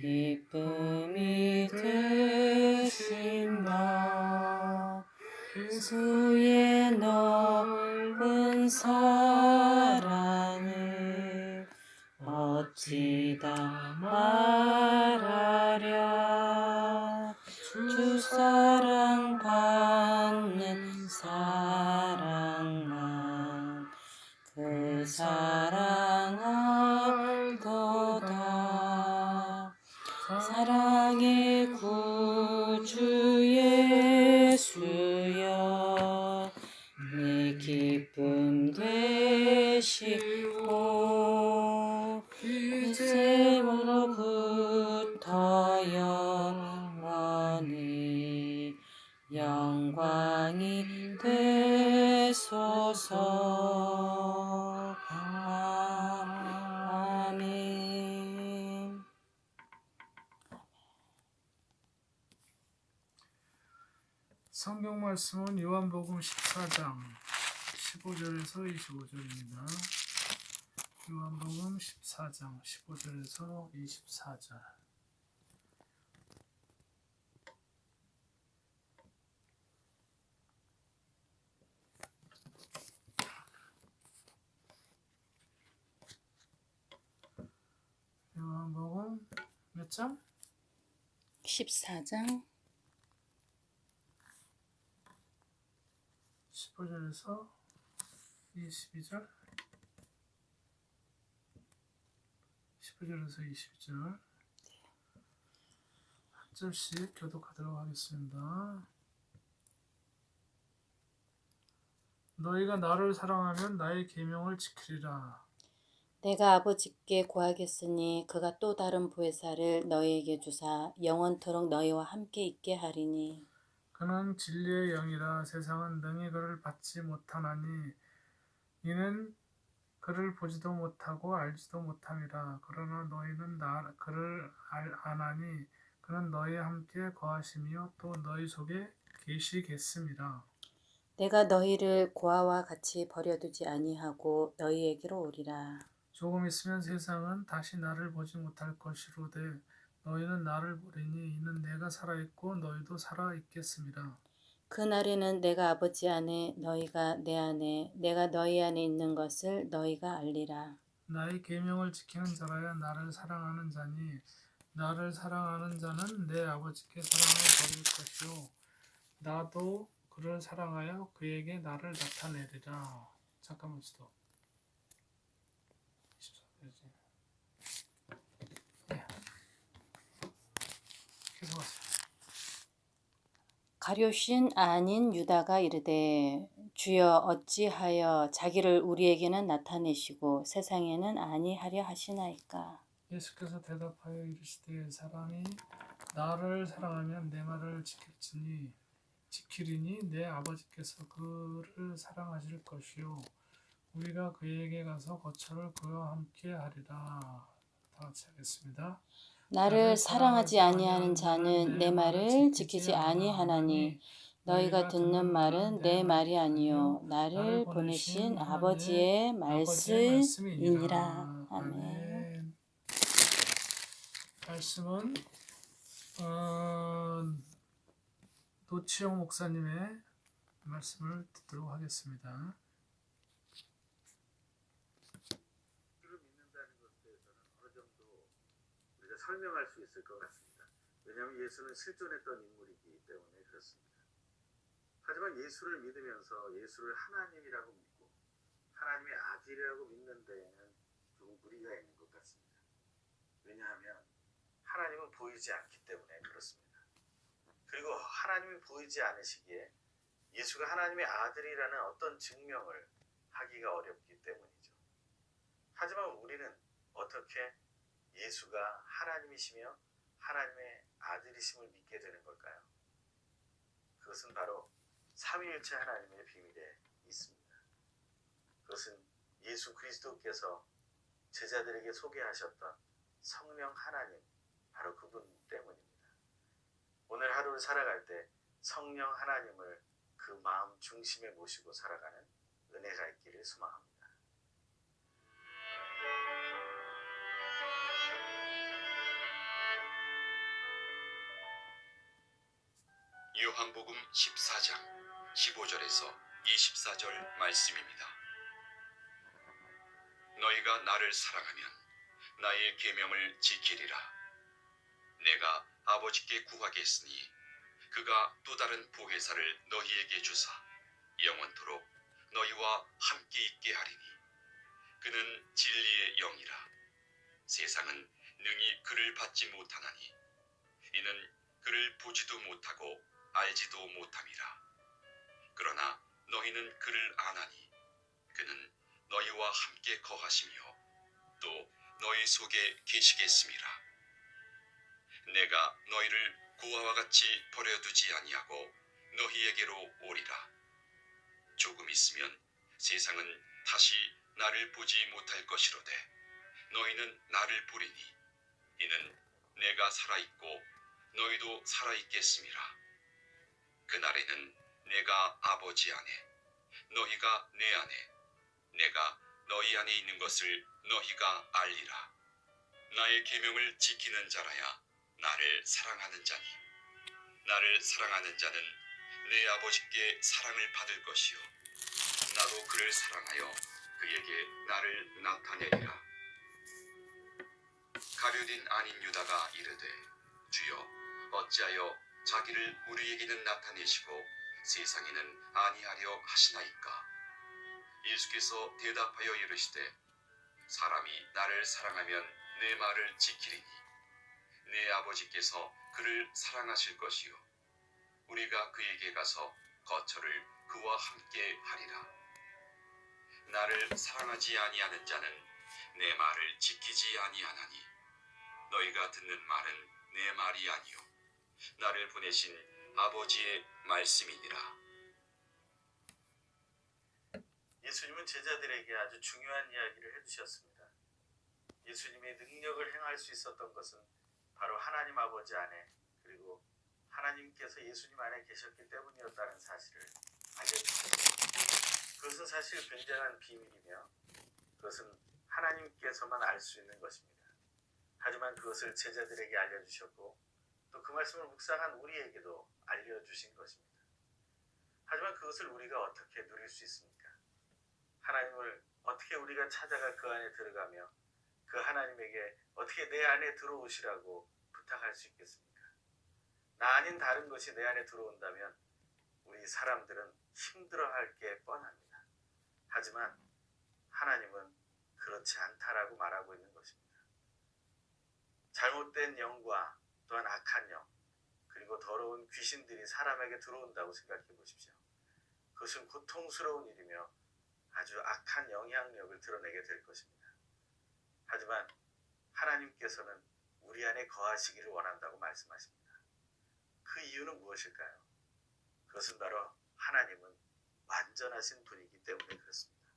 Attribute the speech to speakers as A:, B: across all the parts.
A: 기쁨이 되신다 주의 넓은 사랑을 어찌다 말
B: 말씀은 요한복음 14장 15절에서 25절입니다. 요한복음 14장 15절에서 24절. 요한복음 몇 장?
A: 14장
B: 15절에서 22절 15절에서 22절 한 절씩 교독하도록 하겠습니다. 너희가 나를 사랑하면 나의 계명을 지키리라.
A: 내가 아버지께 구하겠으니 그가 또 다른 보혜사를 너희에게 주사 영원토록 너희와 함께 있게 하리니
B: 그는 진리의 영이라 세상은 능히 그를 받지 못하나니 이는 그를 보지도 못하고 알지도 못함이라 그러나 너희는 나 그를 알, 아나니 그는 너희와 함께 거하시며 또 너희 속에 계시겠습니다.
A: 내가 너희를 고아와 같이 버려두지 아니하고 너희에게로 오리라
B: 조금 있으면 세상은 다시 나를 보지 못할 것이로되 너희는 나를 보리니 이는 내가 살아있고 너희도 살아있겠습니다.
A: 그날에는 내가 아버지 안에 너희가 내 안에 내가 너희 안에 있는 것을 너희가 알리라
B: 나의 계명을 지키는 자라야 나를 사랑하는 자니 나를 사랑하는 자는 내 아버지께 사랑을 버릴 것이요 나도 그를 사랑하여 그에게 나를 나타내리라. 잠깐만 스톱. 24페이지. 네. 계속하세요.
A: 가룟신 아닌 유다가 이르되 주여 어찌하여 자기를 우리에게는 나타내시고 세상에는 아니하려 하시나이까?
B: 예수께서 대답하여 이르시되 사람이 나를 사랑하면 내 말을 지킬지니 지키리니 내 아버지께서 그를 사랑하실 것이요. 우리가 그에게 가서 거처를 그와 함께 하리라. 다 같이 하겠습니다.
A: 나를 사랑하지 아니하는 자는 내 말을 지키지 아니하나니 너희가 듣는 말은 내 말이 아니요 나를 보내신 아버지의 말씀이니라 아멘.
B: 말씀은 어, 노치영 목사님의 말씀을 듣도록 하겠습니다.
C: 예수를 믿는다는 것에 대해서는 어느 정도 우리가 설명할 수 있을 것 같습니다. 왜냐하면 예수는 실존했던 인물이기 때문에 그렇습니다. 하지만 예수를 믿으면서 예수를 하나님이라고 믿고 하나님의 아들이라고 믿는 데에는 조금 무리가 있는 것 같습니다. 왜냐하면 하나님은 보이지 않기 때문에 그렇습니다. 그리고 하나님이 보이지 않으시기에 예수가 하나님의 아들이라는 어떤 증명을 하기가 어렵기 때문이죠. 하지만 우리는 어떻게 예수가 하나님이시며 하나님의 아들이심을 믿게 되는 걸까요? 그것은 바로 삼위일체 하나님의 비밀에 있습니다. 그것은 예수 그리스도께서 제자들에게 소개하셨던 성령 하나님, 바로 그분 때문입니다. 오늘 하루를 살아갈 때 성령 하나님을 그 마음 중심에 모시고 살아가는 은혜가 있기를 소망합니다.
D: 요한복음 14장 15절에서 24절 말씀입니다. 너희가 나를 사랑하면 나의 계명을 지키리라. 내가 아버지께 구하겠으니 그가 또 다른 보혜사를 너희에게 주사 영원토록 너희와 함께 있게 하리니 그는 진리의 영이라. 세상은 능히 그를 받지 못하나니 이는 그를 보지도 못하고 알지도 못함이라. 그러나 너희는 그를 아나니 그는 너희와 함께 거하시며 또 너희 속에 계시겠음이라. 내가 너희를 고아와 같이 버려두지 아니하고 너희에게로 오리라. 조금 있으면 세상은 다시 나를 보지 못할 것이로되 너희는 나를 보리니 이는 내가 살아있고 너희도 살아있겠음이라. 그날에는 내가 아버지 안에 너희가 내 안에 내가 너희 안에 있는 것을 너희가 알리라. 나의 계명을 지키는 자라야 나를 사랑하는 자니 나를 사랑하는 자는 내 아버지께 사랑을 받을 것이요 나도 그를 사랑하여 그에게 나를 나타내리라. 가룟인 아닌 유다가 이르되 주여 어찌하여 자기를 우리에게는 나타내시고 세상에는 아니하려 하시나이까? 예수께서 대답하여 이르시되 사람이 나를 사랑하면 내 말을 지키리니 내 아버지께서 그를 사랑하실 것이요. 우리가 그에게 가서 거처를 그와 함께 하리라. 나를 사랑하지 아니하는 자는 내 말을 지키지 아니하나니 너희가 듣는 말은 내 말이 아니요 나를 보내신 아버지의 말씀이니라
C: 예수님은 제자들에게 아주 중요한 이야기를 해주셨습니다. 예수님의 능력을 행할 수 있었던 것은 바로 하나님 아버지 안에 그리고 하나님께서 예수님 안에 계셨기 때문이었다는 사실을 알려주셨습니다. 그것은 사실 굉장한 비밀이며 그것은 하나님께서만 알 수 있는 것입니다. 하지만 그것을 제자들에게 알려주셨고 또 그 말씀을 묵상한 우리에게도 알려주신 것입니다. 하지만 그것을 우리가 어떻게 누릴 수 있습니까? 하나님을 어떻게 우리가 찾아가 그 안에 들어가며 그 하나님에게 어떻게 내 안에 들어오시라고 부탁할 수 있겠습니까? 나 아닌 다른 것이 내 안에 들어온다면 우리 사람들은 힘들어할 게 뻔합니다. 하지만 하나님은 그렇지 않다라고 말하고 있는 것입니다. 잘못된 영과 또한 악한 영 그리고 더러운 귀신들이 사람에게 들어온다고 생각해 보십시오. 그것은 고통스러운 일이며 아주 악한 영향력을 드러내게 될 것입니다. 하지만 하나님께서는 우리 안에 거하시기를 원한다고 말씀하십니다. 그 이유는 무엇일까요? 그것은 바로 하나님은 완전하신 분이기 때문에 그렇습니다.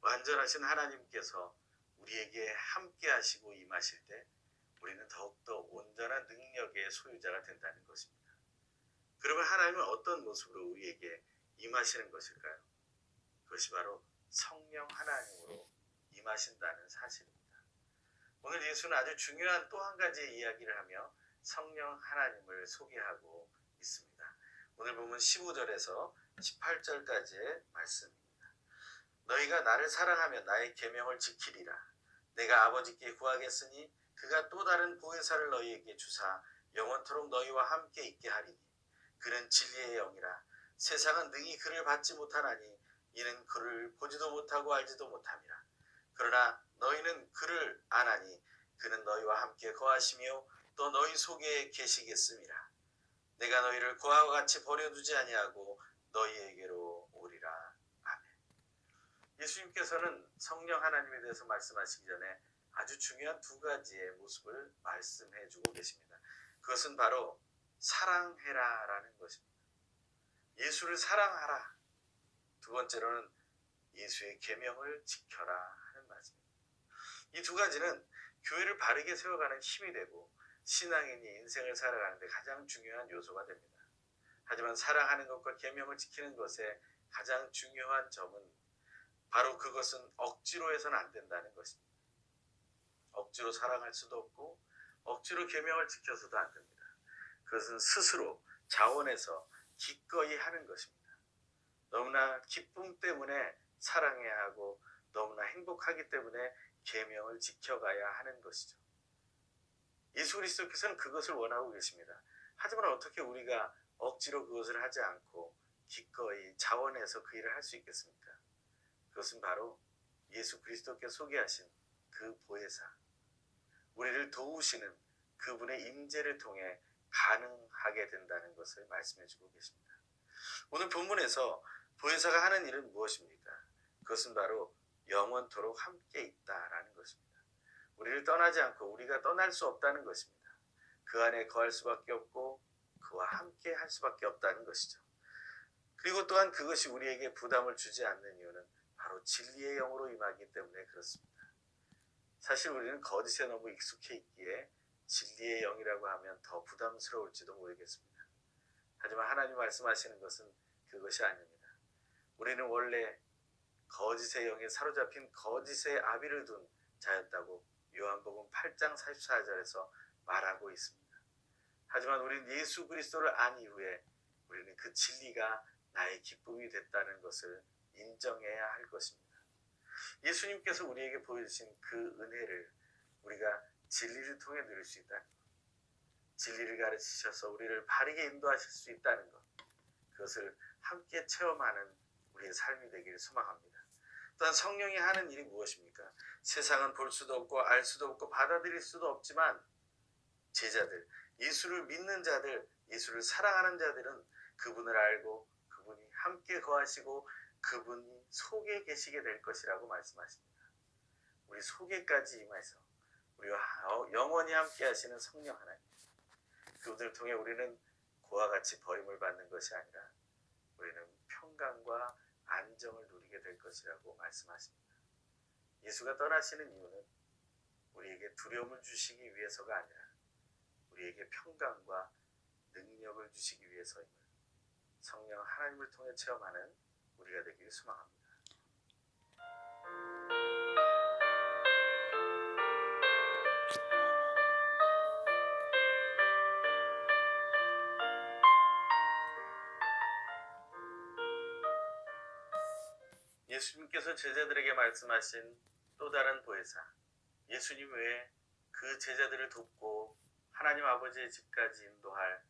C: 완전하신 하나님께서 우리에게 함께 하시고 임하실 때 우리는 더욱더 온전한 능력의 소유자가 된다는 것입니다. 그러면 하나님은 어떤 모습으로 우리에게 임하시는 것일까요? 그것이 바로 성령 하나님으로 임하신다는 사실입니다. 오늘 예수는 아주 중요한 또 한 가지의 이야기를 하며 성령 하나님을 소개하고 있습니다. 오늘 보면 15절에서 18절까지의 말씀입니다. 너희가 나를 사랑하면 나의 계명을 지키리라. 내가 아버지께 구하겠으니 그가 또 다른 보혜사를 너희에게 주사 영원토록 너희와 함께 있게 하리니 그는 진리의 영이라 세상은 능히 그를 받지 못하나니 이는 그를 보지도 못하고 알지도 못함이라. 그러나 너희는 그를 아나니 그는 너희와 함께 거하시며 또 너희 속에 계시겠음이라. 내가 너희를 고아와 같이 버려두지 아니하고 너희에게로 오리라. 아멘. 예수님께서는 성령 하나님에 대해서 말씀하시기 전에 아주 중요한 두 가지의 모습을 말씀해 주고 계십니다. 그것은 바로 사랑해라 라는 것입니다. 예수를 사랑하라. 두 번째로는 예수의 계명을 지켜라 하는 말씀입니다. 이 두 가지는 교회를 바르게 세워가는 힘이 되고 신앙인이 인생을 살아가는데 가장 중요한 요소가 됩니다. 하지만 사랑하는 것과 계명을 지키는 것의 가장 중요한 점은 바로 그것은 억지로 해서는 안 된다는 것입니다. 억지로 사랑할 수도 없고 억지로 계명을 지켜서도 안 됩니다. 그것은 스스로 자원해서 기꺼이 하는 것입니다. 너무나 기쁨 때문에 사랑해야 하고 너무나 행복하기 때문에 계명을 지켜가야 하는 것이죠. 예수 그리스도께서는 그것을 원하고 계십니다. 하지만 어떻게 우리가 억지로 그것을 하지 않고 기꺼이 자원해서 그 일을 할 수 있겠습니까? 그것은 바로 예수 그리스도께 소개하신 그 보혜사, 우리를 도우시는 그분의 임재를 통해 가능하게 된다는 것을 말씀해 주고 계십니다. 오늘 본문에서 보혜사가 하는 일은 무엇입니까? 그것은 바로 영원토록 함께 있다라는 것입니다. 우리를 떠나지 않고 우리가 떠날 수 없다는 것입니다. 그 안에 거할 수밖에 없고 그와 함께 할 수밖에 없다는 것이죠. 그리고 또한 그것이 우리에게 부담을 주지 않는 이유는 바로 진리의 영으로 임하기 때문에 그렇습니다. 사실 우리는 거짓에 너무 익숙해 있기에 진리의 영이라고 하면 더 부담스러울지도 모르겠습니다. 하지만 하나님 말씀하시는 것은 그것이 아닙니다. 우리는 원래 거짓의 영에 사로잡힌 거짓의 아비를 둔 자였다고 요한복음 8장 44절에서 말하고 있습니다. 하지만 우리는 예수 그리스도를 안 이후에 우리는 그 진리가 나의 기쁨이 됐다는 것을 인정해야 할 것입니다. 예수님께서 우리에게 보여주신 그 은혜를 우리가 진리를 통해 누릴 수 있다는 것, 진리를 가르치셔서 우리를 바르게 인도하실 수 있다는 것, 그것을 함께 체험하는 우리의 삶이 되기를 소망합니다. 또한 성령이 하는 일이 무엇입니까? 세상은 볼 수도 없고 알 수도 없고 받아들일 수도 없지만 제자들, 예수를 믿는 자들, 예수를 사랑하는 자들은 그분을 알고 그분이 함께 거하시고 그분이 속에 계시게 될 것이라고 말씀하십니다. 우리 속에까지 임해서 우리와 영원히 함께 하시는 성령 하나님. 그분을 통해 우리는 고와 같이 버림을 받는 것이 아니라 우리는 평강과 안정을 누리게 될 것이라고 말씀하십니다. 예수가 떠나시는 이유는 우리에게 두려움을 주시기 위해서가 아니라 우리에게 평강과 능력을 주시기 위해서임을 성령 하나님을 통해 체험하는 우리가 되기를 소망합니다. 예수님께서 제자들에게 말씀하신 또 다른 보혜사, 예수님 외에 그 제자들을 돕고 하나님 아버지의 집까지 인도할,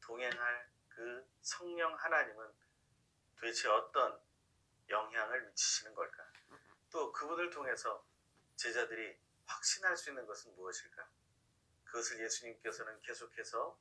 C: 동행할 그 성령 하나님은 도대체 어떤 영향을 미치시는 걸까? 또 그분을 통해서 제자들이 확신할 수 있는 것은 무엇일까? 그것을 예수님께서는 계속해서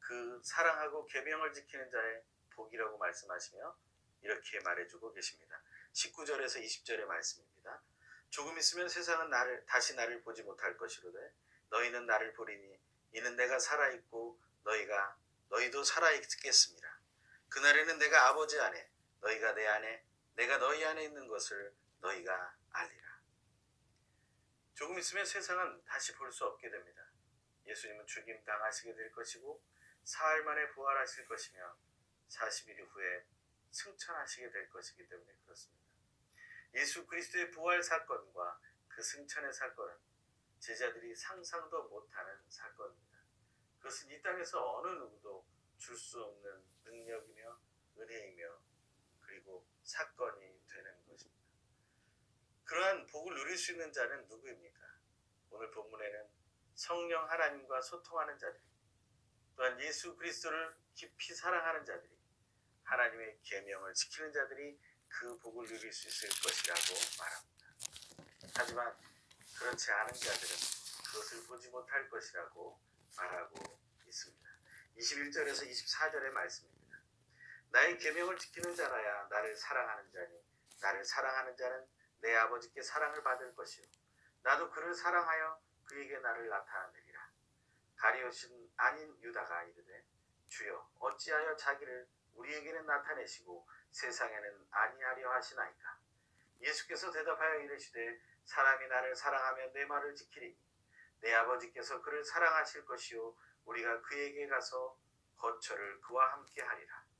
C: 그 사랑하고 계명을 지키는 자의 복이라고 말씀하시며 이렇게 말해주고 계십니다. 19절에서 20절의 말씀입니다. 조금 있으면 세상은 나를 다시 나를 보지 못할 것이로되 너희는 나를 보리니 이는 내가 살아 있고 너희가 너희도 살아 있겠습니다. 그날에는 내가 아버지 안에 너희가 내 안에 내가 너희 안에 있는 것을 너희가 알리라. 조금 있으면 세상은 다시 볼 수 없게 됩니다. 예수님은 죽임 당하시게 될 것이고 사흘 만에 부활하실 것이며 40일 후에 승천하시게 될 것이기 때문에 그렇습니다. 예수 그리스도의 부활 사건과 그 승천의 사건은 제자들이 상상도 못하는 사건입니다. 그것은 이 땅에서 어느 누구도 줄 수 없는 능력이며 은혜이며 그리고 사건이 되는 것입니다. 그러한 복을 누릴 수 있는 자는 누구입니까? 오늘 본문에는 성령 하나님과 소통하는 자들, 또한 예수 그리스도를 깊이 사랑하는 자들이 하나님의 계명을 지키는 자들이 그 복을 누릴 수 있을 것이라고 말합니다. 하지만 그렇지 않은 자들은 그것을 보지 못할 것이라고 말하고 있습니다. 21절에서 24절의 말씀입니다. 나의 계명을 지키는 자라야 나를 사랑하는 자니 나를 사랑하는 자는 내 아버지께 사랑을 받을 것이요 나도 그를 사랑하여 그에게 나를 나타내리라. 가리오신 아닌 유다가 이르되 주여 어찌하여 자기를 우리에게는 나타내시고 세상에는 아니하려 하시나이까. 예수께서 대답하여 이르시되 사람이 나를 사랑하면 내 말을 지키리니 내 아버지께서 그를 사랑하실 것이요 우리가 그에게 가서 거처를 그와 함께 하리라.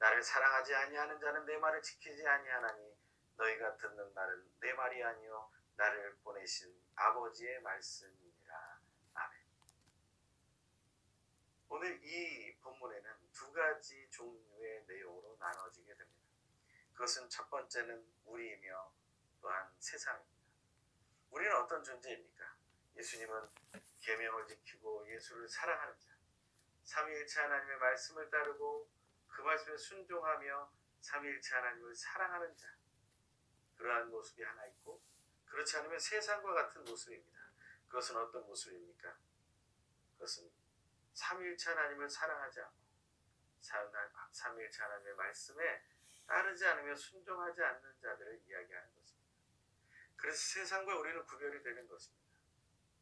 C: 나를 사랑하지 아니하는 자는 내 말을 지키지 아니하나니 너희가 듣는 말은 내 말이 아니요 나를 보내신 아버지의 말씀이니라. 아멘. 오늘 이 본문에는 두 가지 종류의 내용으로 나눠지게 됩니다. 그것은 첫 번째는 우리이며 또한 세상입니다. 우리는 어떤 존재입니까? 예수님은 계명을 지키고 예수를 사랑하는 자, 삼위일체 하나님의 말씀을 따르고 그 말씀에 순종하며 삼위일체 하나님을 사랑하는 자, 그러한 모습이 하나 있고 그렇지 않으면 세상과 같은 모습입니다. 그것은 어떤 모습입니까? 그것은 삼위일체 하나님을 사랑하지 않고 삼- 삼위일체 하나님의 말씀에 따르지 않으며 순종하지 않는 자들을 이야기하는 것입니다. 그래서 세상과 우리는 구별이 되는 것입니다.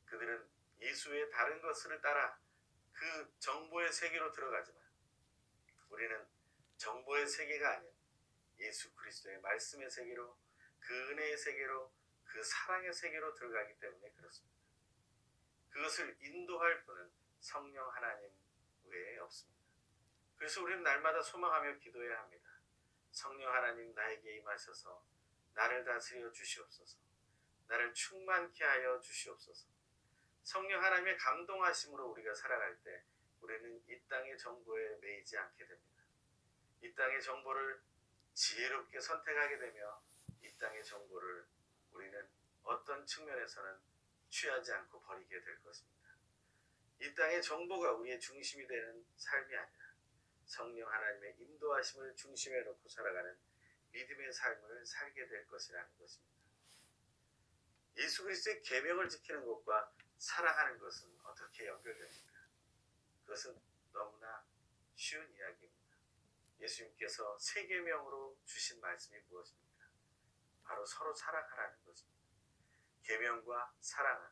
C: 그들은 예수의 다른 것을 따라 그 정보의 세계로 들어가지만 우리는 정보의 세계가 아닌 예수 그리스도의 말씀의 세계로 그 은혜의 세계로 그 사랑의 세계로 들어가기 때문에 그렇습니다. 그것을 인도할 분은 성령 하나님 외에 없습니다. 그래서 우리는 날마다 소망하며 기도해야 합니다. 성령 하나님 나에게 임하셔서 나를 다스려 주시옵소서. 나를 충만케 하여 주시옵소서. 성령 하나님의 감동하심으로 우리가 살아갈 때 우리는 이 땅의 정보에 매이지 않게 됩니다. 이 땅의 정보를 지혜롭게 선택하게 되며 이 땅의 정보를 우리는 어떤 측면에서는 취하지 않고 버리게 될 것입니다. 이 땅의 정보가 우리의 중심이 되는 삶이 아니라 성령 하나님의 인도하심을 중심에 놓고 살아가는 믿음의 삶을 살게 될 것이라는 것입니다. 예수 그리스도의 계명을 지키는 것과 사랑하는 것은 어떻게 연결됩니까? 그것은 너무나 쉬운 이야기입니다. 예수님께서 세 계명으로 주신 말씀이 무엇입니까? 바로 서로 사랑하라는 것입니다. 계명과 사랑은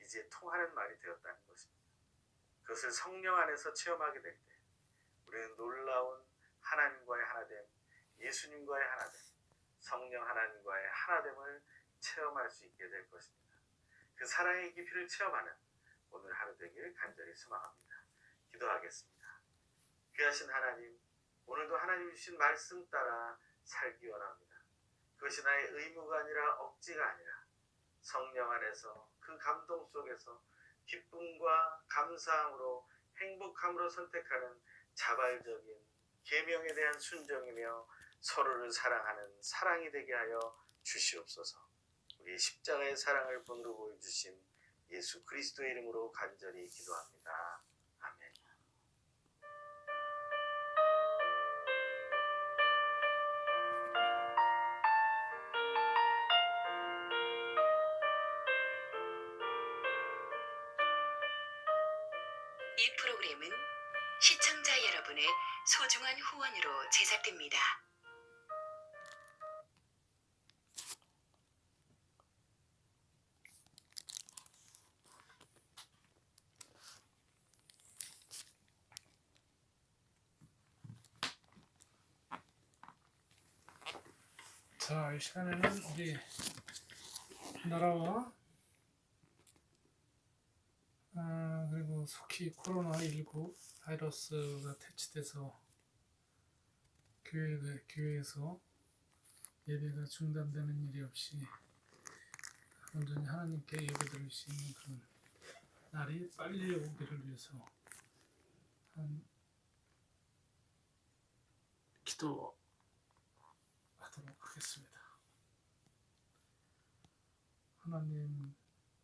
C: 이제 통하는 말이 되었다는 것입니다. 그것을 성령 안에서 체험하게 될 때 우리는 놀라운 하나님과의 하나됨, 예수님과의 하나됨, 성령 하나님과의 하나됨을 체험할 수 있게 될 것입니다. 그 사랑의 깊이를 체험하는 오늘 하루 되길 간절히 소망합니다. 기도하겠습니다. 귀하신 하나님, 오늘도 하나님 주신 말씀 따라 살기 원합니다. 그것이 나의 의무가 아니라 억지가 아니라 성령 안에서 그 감동 속에서 기쁨과 감사함으로 행복함으로 선택하는 자발적인 계명에 대한 순종이며 서로를 사랑하는 사랑이 되게 하여 주시옵소서. 우리 십자가의 사랑을 본으로 보여주신 예수 그리스도의 이름으로 간절히 기도합니다.
E: 이 프로그램은 시청자 여러분의 소중한 후원으로 제작됩니다.
B: 자, 이 시간에는 우리 나라와 아, 그리고 속히 코로나19 바이러스가 퇴치돼서 교회, 교회에서 예배가 중단되는 일이 없이 온전히 하나님께 예배드릴 수 있는 그런 날이 빨리 오기를 위해서 한 기도하도록 하겠습니다. 하나님